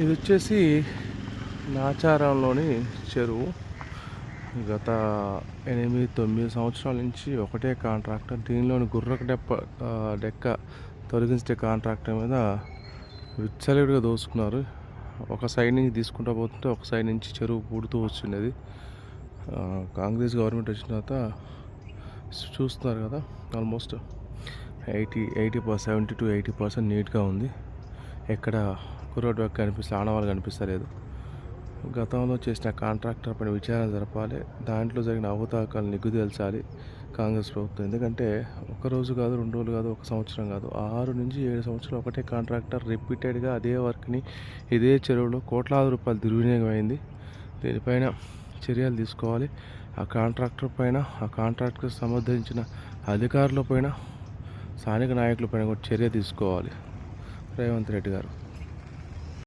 ఇది వచ్చేసి నాచారంలోని చెరువు. గత ఎనిమిది తొమ్మిది సంవత్సరాల నుంచి ఒకటే కాంట్రాక్టర్ దీనిలోని గుర్రకు డెప్ప డెక్క తొలగించే కాంట్రాక్టర్ మీద విచ్చలవిడిగా దోసుకున్నారు. ఒక సైడ్ నుంచి తీసుకుంటూ పోతుంటే ఒక సైడ్ నుంచి చెరువు పూడుతూ వచ్చిండేది కాంగ్రెస్ గవర్నమెంట్ వచ్చిన తర్వాత చూస్తున్నారు కదా almost eighty eighty percent seventy to eighty percent నీట్గా ఉంది. ఎక్కడ కుర్రోడ్ వర్క్ కనిపిస్తే ఆనవాళ్ళు కనిపిస్తలేదు. గతంలో చేసిన కాంట్రాక్టర్ పైన విచారణ జరపాలి దాంట్లో జరిగిన అవతాకాలు నిగ్గు తేల్చాలి కాంగ్రెస్ ప్రభుత్వం. ఎందుకంటే ఒక రోజు కాదు రెండు రోజులు కాదు ఒక సంవత్సరం కాదు. ఆరు నుంచి ఏడు సంవత్సరాలు ఒకటే కాంట్రాక్టర్ రిపీటెడ్గా అదే వర్క్ని ఇదే చెరువులో కోట్లాది రూపాయలు దుర్వినియోగం అయింది. దీనిపైన చర్యలు తీసుకోవాలి. ఆ కాంట్రాక్టర్ పైన ఆ కాంట్రాక్టర్ సంబంధించిన అధికారుల పైన స్థానిక నాయకుల పైన కూడా చర్య తీసుకోవాలి. రేవంత్ రెడ్డి గారు.